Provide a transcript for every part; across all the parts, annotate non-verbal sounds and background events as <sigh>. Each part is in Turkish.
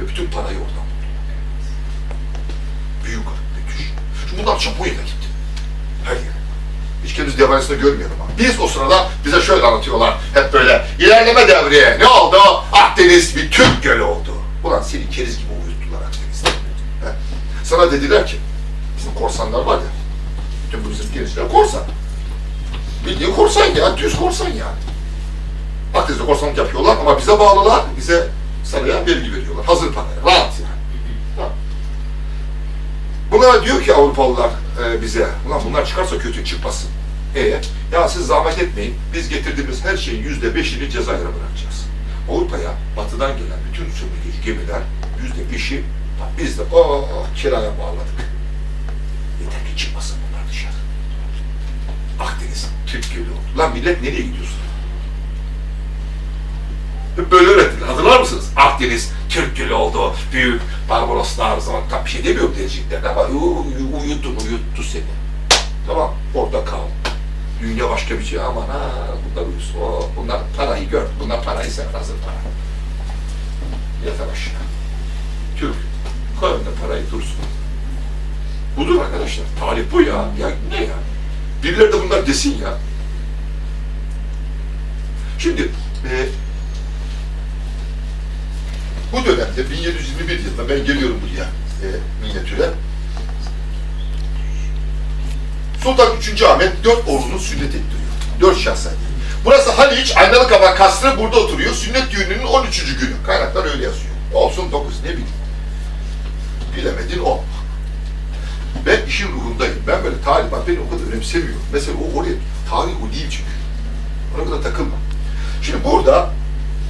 Ve bütün parayı oradan buldu. Büyük müthiş. Şimdi bunlar Japonya'da gitti. Her yere. Hiç kendimiz devanesinde görmeyelim ama. Biz o sırada bize şöyle anlatıyorlar. Hep böyle ilerleme devriye. Ne oldu? Akdeniz bir Türk gölü oldu. Ulan seni keriz gibi uyuttular Akdeniz'de. Sana dediler ki, bizim korsanlar var ya, bütün bizim gençler korsan. Bildiğin korsan ya, düz korsan yani. Akdeniz'de korsanlık yapıyorlar ama bize bağlılar, bize saraya vergi veriyorlar. Hazır paraya, rahat yani. Tamam. Buna diyor ki Avrupalılar e, bize, ulan bunlar çıkarsa kötü çıkmasın. E ya siz zahmet etmeyin, biz getirdiğimiz her şeyin yüzde beşini Cezayir'e bırakacağız. Avrupa'ya batıdan gelen bütün sömürgeci gemiler yüzde beşi, biz de o kiraya bağladık. Yeter ki çıkmasın bunlar dışarı. Akdeniz, Türk oldu. Lan millet nereye gidiyorsun? Böyle öğrettiler. Hatırlar mısınız? Akdeniz Türk gölü oldu. Büyük Barbaroslar zaman tam bir şey demiyorum diyecekler ama u- u- uyuttun, uyuttu seni. Tamam, orada kal. Dünya başka bir şey. Aman ha, bunlar uyusun. O, bunlar parayı gör. Bunlar parayı sever, hazır para. Yeter aşağı. Türk, koy parayı dursun. Budur arkadaşlar. Tarih bu ya. Ya ne ya? Birileri de bunlar desin ya. Şimdi, e, bu dönemde 1721 yılında ben geliyorum buraya e, minyatüre. Sultan 3. Ahmet dört oğlunu sünnet ettiriyor. Dört şahsen. Burası Haliç, Aynalı Kabak Kasrı burada oturuyor. Sünnet düğününün 13. günü. Kaynaklar öyle yazıyor. Olsun 9 ne bileyim. Bilemedin o. Ben işin ruhundayım. Ben böyle tarih, bak beni o kadar önemsemiyorum. Mesela o oraya, tarih o değil çünkü. Ona kadar takılma. Şimdi burada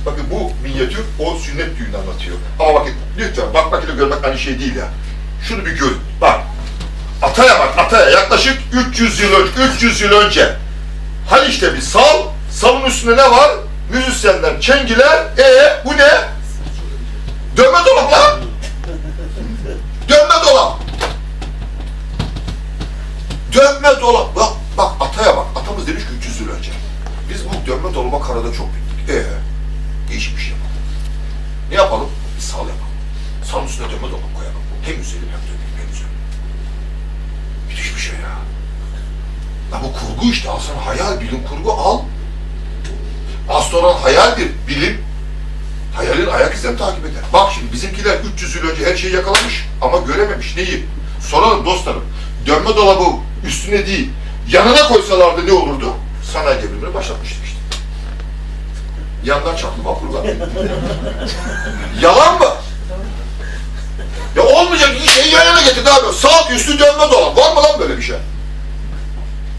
Bakın bu minyatür o sünnet düğünü anlatıyor. Ama bakın lütfen bakmak ile görmek aynı şey değil ya. Şunu bir görün. Bak. Ataya bak Ataya yaklaşık 300 yıl önce 300 yıl önce Haliç'te bir sal. Salın üstünde ne var? Müzisyenler, çengiler. E bu ne? Dönme dolap lan. Dönme dolap. Dönme dolap. Bak, bak ataya bak. Atamız demiş ki 300 yıl önce. Biz bu dönme dolaba karada çok bindik. Ee, değişik bir şey yapalım. Ne yapalım? Bir sal yapalım. Sal üstüne dönme dolap koyalım. Hem üzelim hem dönelim hem üzelim. Müthiş bir şey ya. Ya bu kurgu işte. Al sana hayal, bilim kurgu al. Astronan hayaldir, bilim. Hayalin ayak izlerini takip eder. Bak şimdi bizimkiler 300 yıl önce her şeyi yakalamış ama görememiş. Neyi? Soralım dostlarım. Dönme dolabı üstüne değil, yanına koysalardı ne olurdu? Sanayi devrimini başlatmıştık işte. Yandan çarptı vapurlar. Yalan mı? Ya olmayacak iyi şeyi yan yana getirdi abi. Sağ üstü dönme dolap. Var mı lan böyle bir şey?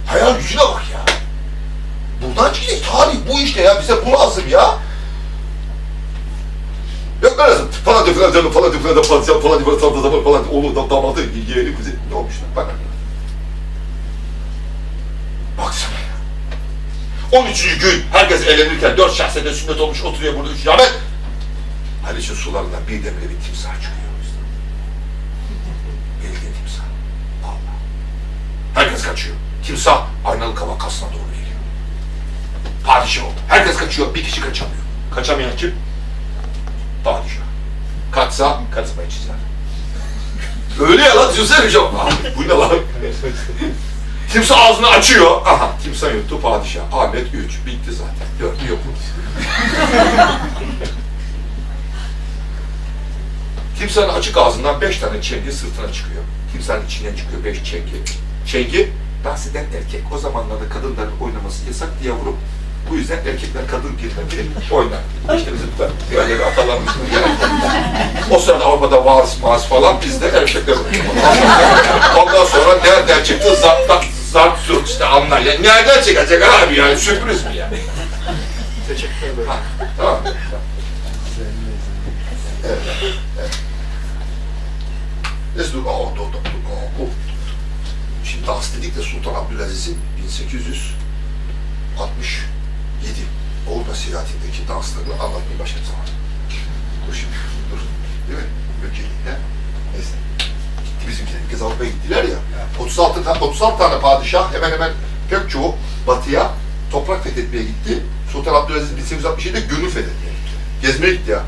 Hayal gücüne bak ya. Buradan çıkıyor. Tarih bu işte ya. Bize bu lazım ya. Yok lazım? Falan diyor falan diyor falan diyor falan diyor falan diyor falan diyor falan diyor falan diyor oğlu da damadı yeğeni bize ne olmuş lan bak. Baksana ya. 13. gün herkes eğlenirken dört şahsede sünnet olmuş oturuyor burada üç Ahmet. Haliç'in sularından birdenbire bir timsah çıkıyor. Bildiğin timsah. Allah. Herkes kaçıyor. Timsah aynalı kava kasına doğru geliyor. Padişah oldu. Herkes kaçıyor. Bir kişi kaçamıyor. Kaçamayan kim? Padişah. Kaçsa kaçmayı çizer. Öyle ya lan düşünsene bir şey. Bu ne lan? Timsah ağzını açıyor. Aha timsah yuttu padişah. Ahmet 3. Bitti zaten. Dört yok. <laughs> Timsahın açık ağzından beş tane çengi sırtına çıkıyor. Timsahın içinden çıkıyor beş çengi. Çengi dans erkek. O zamanlarda kadınların oynaması yasak yavrum. Bu yüzden erkekler kadın filmleri oynar. İşte bizim de böyle bir atalarımız. O sırada Avrupa'da vals, maz falan bizde erkekler. Ondan sonra nereden çıktı? Zart, zurt işte Antalya. Nereden çıkacak abi yani? Sürpriz mi yani? Teşekkür ederim. Ha, tamam. Evet, evet. Neyse dur, aa, dur, dur, dur. Şimdi dans dedik de Sultan Abdülaziz'in 1867 Avrupa seyahatindeki danslarını anlatmaya başladı zaman. Dur şimdi, dur. Değil mi? Önceliğine. Neyse. Gitti bizimkiler. Kez Avrupa'ya gittiler ya. 36, ta- 36 tane padişah hemen hemen pek çoğu batıya toprak fethetmeye gitti. Sultan Abdülaziz 1867'de gönül fethetmeye gitti. Gezmeye gitti ya.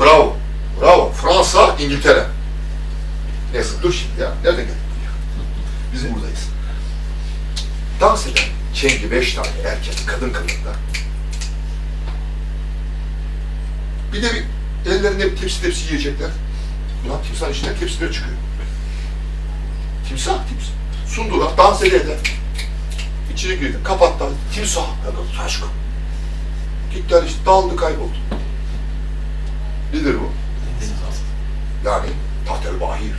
Bravo. İngiltere. Neyse dur şimdi ya. Nereden geldik? Biz buradayız. Dans eden çengi beş tane erkek kadın kılığında. Bir de bir ellerinde bir tepsi tepsi yiyecekler. Ulan timsah içinden tepsiler çıkıyor. Timsah timsah. Sundular, dans ede ede. İçine girdi, kapattılar. Timsah. Ya aşkım. Gittiler işte, daldı kayboldu. Nedir bu? Yani tahtel bahir.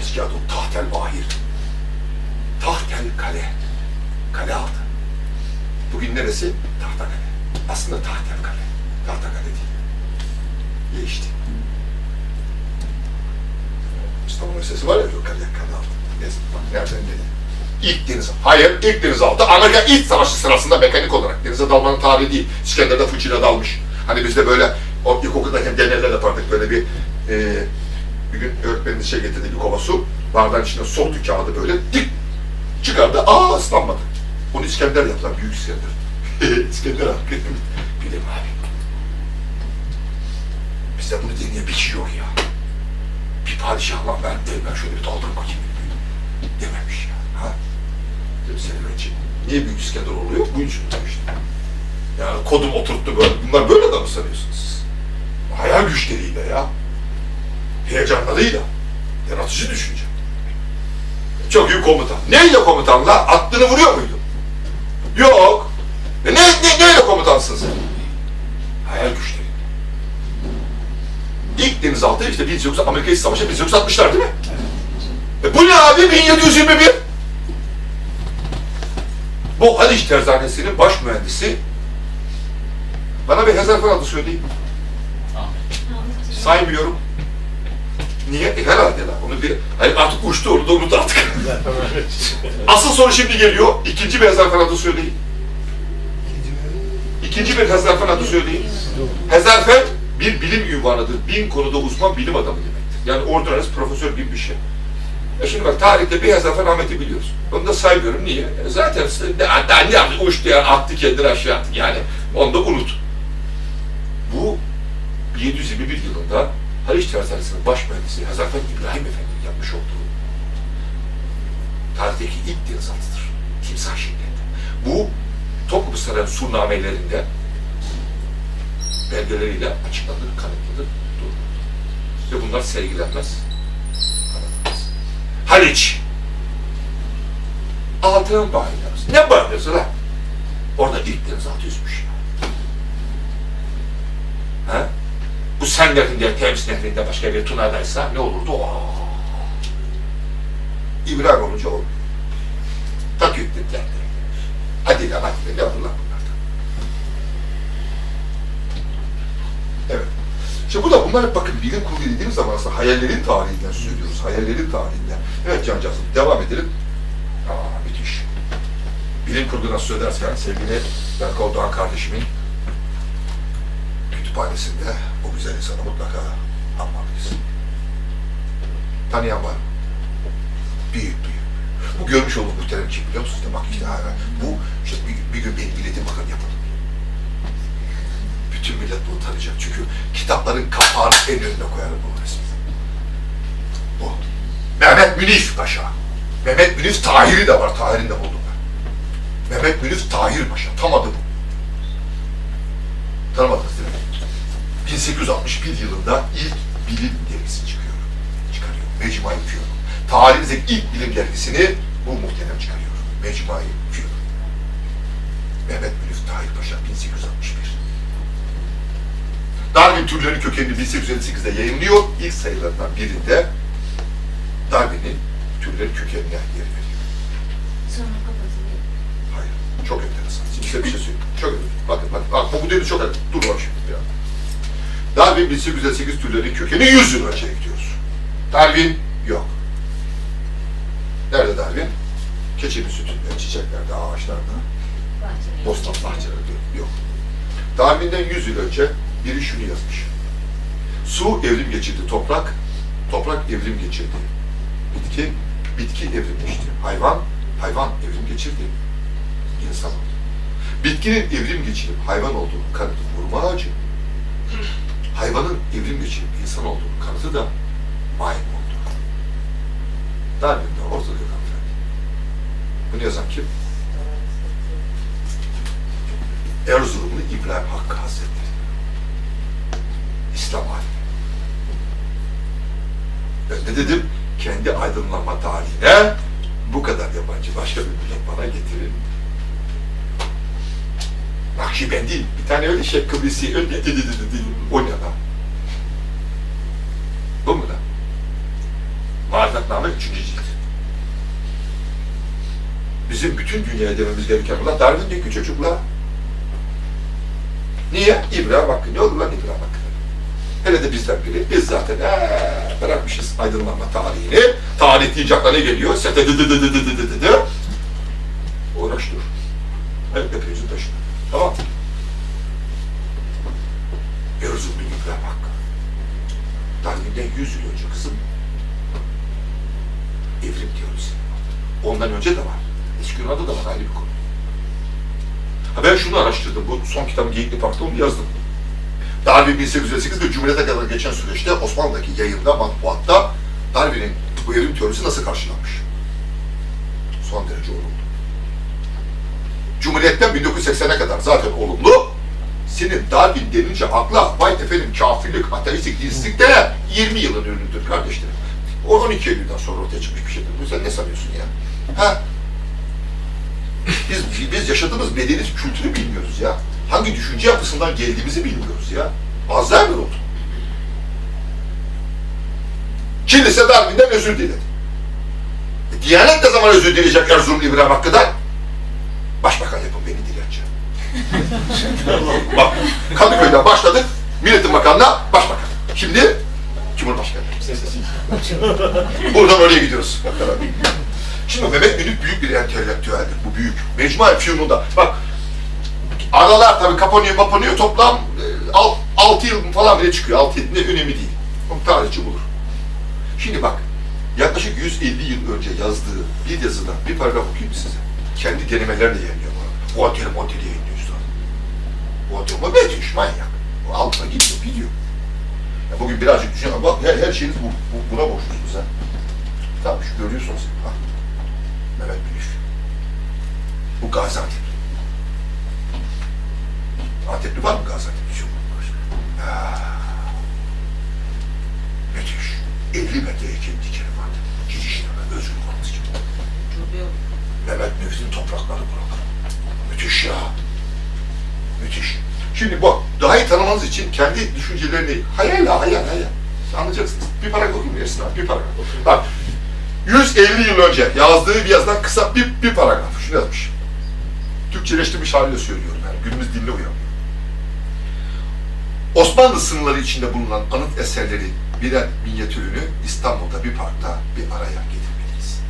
Eski adı tahtel bahir. Tahtel kale. Kale altı. Bugün neresi? Tahtakale. Aslında tahtel kale. Tahtakale değil. Değişti. İstanbul Üniversitesi var ya. Neyse bak nereden dedi. İlk deniz, hayır ilk denizaltı Amerika ilk savaşı sırasında mekanik olarak denize dalmanın tarihi değil. İskender'de fıçıyla dalmış. Hani bizde böyle o ilkokuldayken deneyler yapardık böyle bir e, bir gün öğretmenimiz şey getirdi bir kova su. Bardağın içine soktu kağıdı böyle dik çıkardı. Aa ıslanmadı. Onu İskender yaptılar. Büyük İskender. <laughs> İskender abi. Bilim abi. Bizde bunu deneyen bir kişi yok ya. Bir padişah ben, ben şöyle bir daldım bakayım. Dememiş ya. Ha? Senin için. Niye Büyük İskender oluyor? Bu yüzden işte. Yani kodum oturttu böyle. Bunlar böyle mi sanıyorsunuz? Hayal güçleriyle ya. Heyecanlarıyla. Yaratıcı düşünce. Çok iyi komutan. Neyle komutanla? Aklını vuruyor muydu? Yok. E ne, ne, neyle komutansın sen? Hayal güçleri. İlk denizaltı işte 1900 Amerika İç Savaşı 1960'lar değil mi? E bu ne abi 1721? Bu Haliç Terzanesi'nin baş mühendisi bana bir Hezarfen adı söyleyin. Saymıyorum. Niye? E herhalde lan. Onu bir, hayır artık uçtu onu da unut artık. <laughs> Asıl soru şimdi geliyor. İkinci bir Hezarfen adı söyleyin. İkinci bir Hezarfen adı söyleyin. Hezarfen bir bilim ünvanıdır. Bin konuda uzman bilim adamı demektir. Yani ordinaris profesör gibi bir şey. E şimdi bak tarihte bir Hezarfen Ahmet'i biliyoruz. Onu da saymıyorum. Niye? E zaten hatta ne yaptı? Uçtu ya attı kendini aşağı attı. Yani onu da unut. Bu 1721 yılında Haliç Tersanesi'nin baş mühendisi Hazarfen İbrahim Efendi'nin yapmış olduğu tarihteki ilk denizaltıdır. Timsah şeklinde. Bu Topkapı Sarayı surnamelerinde belgeleriyle açıklanır, kanıtlanır, durur. Ve bunlar sergilenmez, anlatılmaz. Haliç. Altının bağırıyoruz. Ne bağırıyorsun lan? Orada ilk denizaltı yüzmüş ya. Ha? Bu Sen nehrinde, Temiz nehrinde başka bir Tuna'daysa ne olurdu? Oo. İbrahim olunca oldu. Tak yüklediler. Hadi lan hadi lan lan bunlardan? Evet. Şimdi bu da bunlar hep bakın bilim kurgu dediğimiz zaman aslında hayallerin tarihinden söylüyoruz. Hayallerin tarihinden. Evet Cancağızım devam edelim. Aa müthiş. Bilim kurgu nasıl söylersen sevgili Berkol Doğan kardeşimin kütüphanesinde bu güzel insanı mutlaka anmalıyız. Tanıyan var mı? Büyük büyük. Bu görmüş olduğum muhterem kim biliyor musunuz? İşte bak işte bu işte bir, bir gün benim milletim bakın yapın. Bütün millet bunu tanıyacak. Çünkü kitapların kapağını en önüne koyarım bu resmi. Bu. Mehmet Münif Paşa. Mehmet Münif Tahir'i de var. Tahir'in de buldum ben. Mehmet Münif Tahir Paşa. Tam adı bu. Tanımadınız değil mi? 1861 yılında ilk bilim dergisi çıkıyor. Çıkarıyor. Mecmuayı Füyor. Tarihimizdeki ilk bilim dergisini bu muhterem çıkarıyor. Mecmuayı Füyor. Mehmet Münif Tahir Paşa 1861. Darwin türleri kökenini 1858'de yayınlıyor. İlk sayılarından birinde Darwin'in türleri kökenine yer veriyor. Sonra kapatılıyor. Hayır. Çok enteresan. Şimdi size bir şey söyleyeyim. Çok enteresan. Bakın bakın. Bak, bu dedi çok enteresan. Dur bak şimdi ya. Darwin 1858 türleri kökeni 100 yıl önceye gidiyoruz. Darwin yok. Nerede Darwin? Keçinin sütünde, çiçeklerde, ağaçlarda, Bahçede. bostan bahçelerde yok. Darwin'den 100 yıl önce biri şunu yazmış. Su evrim geçirdi toprak, toprak evrim geçirdi. Bitki, bitki evrimleşti. Hayvan, hayvan evrim geçirdi. İnsan oldu. Bitkinin evrim geçirip hayvan olduğunu kanıtı hurma ağacı. hayvanın evrim geçirip insan olduğunu kanıtı da maymun oldu. Darwin'de ortada hanımefendi. Bunu yazan kim? Erzurumlu İbrahim Hakkı Hazretleri. İslam alimi. Ben de dedim kendi aydınlanma tarihine bu kadar yabancı başka bir millet bana getirin. Nakşibendi bir tane öyle şey Kıbrıs'ı öyle dedi dedi dedi. O ne lan? Bu mu lan? Marifetname 3. cilt. Bizim bütün dünyaya dememiz gereken bunlar Darwin'deki çocuklar. Niye? İbrahim Hakkı. Ne olur lan İbrahim Hakkı? Hele de bizden biri. Biz zaten ee, bırakmışız aydınlanma tarihini. Tarih deyince aklına geliyor? Sete dı dı dı dı dı dı dı dı. Uğraş dur. Evet, hepinizin taşına. Tamam. Erzurumlu İbrahim Hakkı. Darwin'den 100 yıl önce kızım. Evrim teorisi. Ondan önce de var. Eski Yunan'da da var ayrı bir konu. Ha ben şunu araştırdım. Bu son kitabım Geyikli Park'ta onu yazdım. 1858 ve Cumhuriyet'e kadar geçen süreçte Osmanlı'daki yayında, matbuatta Darwin'in bu evrim teorisi nasıl karşılanmış? Son derece olumlu. Cumhuriyet'ten 1980'e kadar zaten olumlu. Senin Darwin denince akla vay efendim kafirlik, ateistlik, dinsizlik de 20 yılın ürünüdür kardeşlerim. O 12 Eylül'den sonra ortaya çıkmış bir şeydir. Sen ne sanıyorsun ya? Ha? Biz, biz yaşadığımız medeni kültürü bilmiyoruz ya. Hangi düşünce yapısından geldiğimizi bilmiyoruz ya. Alzheimer oldu. Kilise Darwin'den özür diledi. E, Diyanet ne zaman özür dileyecek Erzurum İbrahim Hakkı'dan? Başbakan yapın beni dileneceğim. <laughs> Bak, Kadıköy'den başladık, Milletin Bakanı'na başbakan. Şimdi Cumhurbaşkanı. Buradan oraya gidiyoruz. Şimdi Mehmet Münif büyük bir entelektüeldir. Bu büyük. Mecmua Fiyun'unda. Bak aralar tabii kapanıyor kapanıyor toplam 6 yıl falan bile çıkıyor. 6 yıl ne önemi değil. Onu tarihçi bulur. Şimdi bak yaklaşık 150 yıl önce yazdığı bir yazıda bir paragraf okuyayım size. Kendi denemelerle yayınlıyor bunu. O ateli modeli yayınlıyor üstad. O ateli modeli müthiş manyak. O altına gidiyor gidiyor. Ya bugün birazcık düşün ama her, her şeyiniz bu, bu, buna borçlusunuz ha. Tamam şu görüyorsunuz. Ha. Mehmet Münif. Bu Gaziantep. Antepli var mı Gaziantep'te? Yok. Müthiş. 50 metre heykel dikerim vardı. Girişine ben özgürlük olması gibi. Mehmet Münif'in toprakları buralar. Müthiş ya. Müthiş. Şimdi bak, daha iyi tanımanız için kendi düşüncelerini hayal hayal hayal. Anlayacaksınız. Bir paragraf okuyayım Ersin abi? Bir paragraf. Bak, 150 yıl önce yazdığı bir yazıdan kısa bir, bir paragraf. Şunu yazmış. Türkçeleştirmiş haliyle söylüyorum yani. Günümüz diline uyan. Osmanlı sınırları içinde bulunan anıt eserleri birer minyatürünü İstanbul'da bir parkta bir araya getirmeliyiz.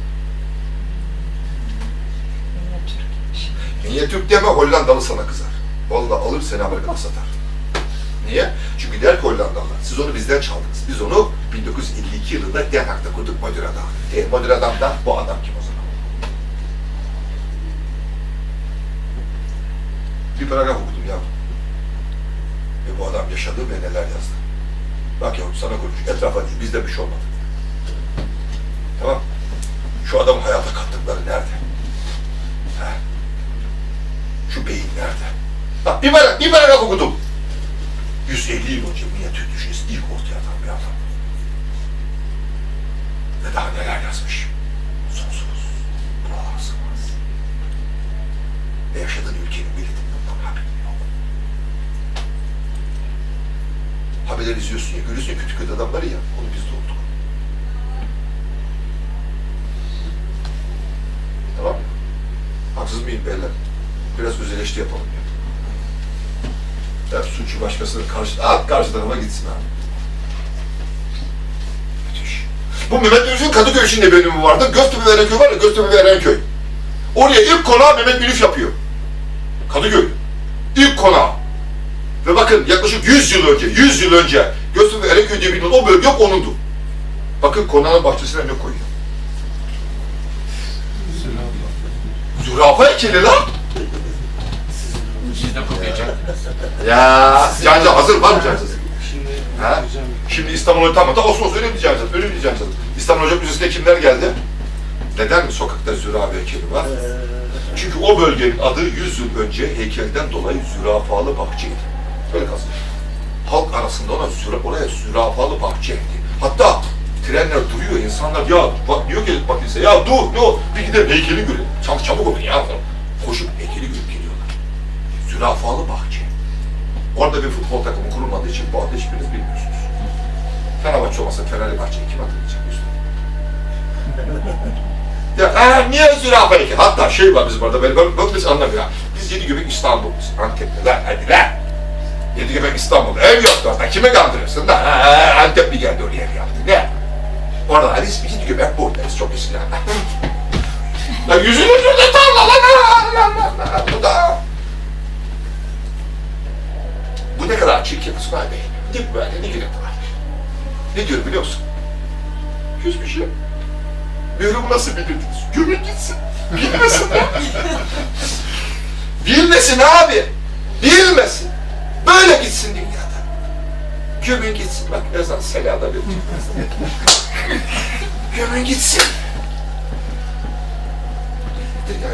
Minyatür deme Hollandalı sana kızar. Vallahi alır seni Amerika'da satar. Niye? Çünkü der ki Hollandalılar, siz onu bizden çaldınız. Biz onu 1952 yılında Den Haag'da kurduk Madeira'da. E, Madeira'dan da bu adam kim o zaman? Bir paragraf okudum ya. Ve bu adam yaşadı ve neler yazdı. Bak yavrum sana konuş, etrafa değil, bizde bir şey olmadı. Tamam Şu adamın hayata kattıkları nerede? He? Şu beyin nerede? Bak bir paragraf, bir paragraf okudum. 150 yıl önce minyatür düşüncesi ilk ortaya atan bir adam. Ve daha neler yazmış? Sonsuz. Buralar sığmaz. Ve yaşadığın ülkenin milletin bundan haberi Haberler izliyorsun ya, görüyorsun ya kötü kötü adamları ya, onu biz de olduk. Tamam mı? Haksız mıyım beyler? Biraz öz eleştiri yapalım ya. Ya suçu başkasının karşı, at karşı tarafa gitsin abi. Müthiş. Bu Mehmet Münif'in Kadıköy içinde bölümü vardı. Göztepe ve Erenköy var ya, Göztepe ve Erenköy. Oraya ilk konağı Mehmet Münif yapıyor. Kadıköy. İlk konağı. Ve bakın yaklaşık 100 yıl önce, 100 yıl önce Göztepe ve Erenköy diye bilinen o bölge onundu. Bakın konağın bahçesine ne koyuyor? Zürafa heykeli lan. Siz de. Ya, cancı hazır var mı cancı? Şimdi Ha? Şimdi İstanbul'u tam da olsun olsun öyle mi diyeceğim zaten, öyle mi diyeceğim zaten. İstanbul Ocak Müzesi'ne kimler geldi? Neden mi sokakta zürafa heykeli var? Çünkü o bölgenin adı 100 yıl önce heykelden dolayı zürafalı bahçeydi. Böyle kazanıyor. Halk arasında ona züra, oraya zürafalı bahçe etti. Hatta trenler duruyor, insanlar ya bak diyor ki bak ise ya dur dur bir gidelim heykeli görelim. Çabuk çabuk olun ya. Koşup heykeli görüp geliyorlar. Zürafalı bahçe. Orada bir futbol takımı kurulmadığı için bu adı hiçbiriniz bilmiyorsunuz. Fenerbahçe olmasa Fenerbahçe'yi kim hatırlayacak Müslüman? Ya ha, niye zürafa heykeli? Hatta şey var bizim orada, ben, ben, ben biz anlamıyor. Biz yedi göbek İstanbul'uz. Antep'te lan hadi lan. Yedi göbek İstanbul. Ev yoktu orada. Kime kandırıyorsun da? Antepli geldi oraya ev yaptı. Ne? Orada hani yedi göbek buradayız. Çok eskiden. Ya yüzünü şurada tarla lan. lan. Bu da. Bu ne kadar çirkin İsmail Bey. Dik böyle ne gerek var? Ne diyorum biliyor musun? Hiçbir şey. Diyorum nasıl bilirdiniz? Gömün gitsin. Bilmesin. <laughs> Bilmesin abi. Bilmesin. Böyle gitsin dünyada. Gömün gitsin. Bak ezan selada verecek. Gömün gitsin. Ya?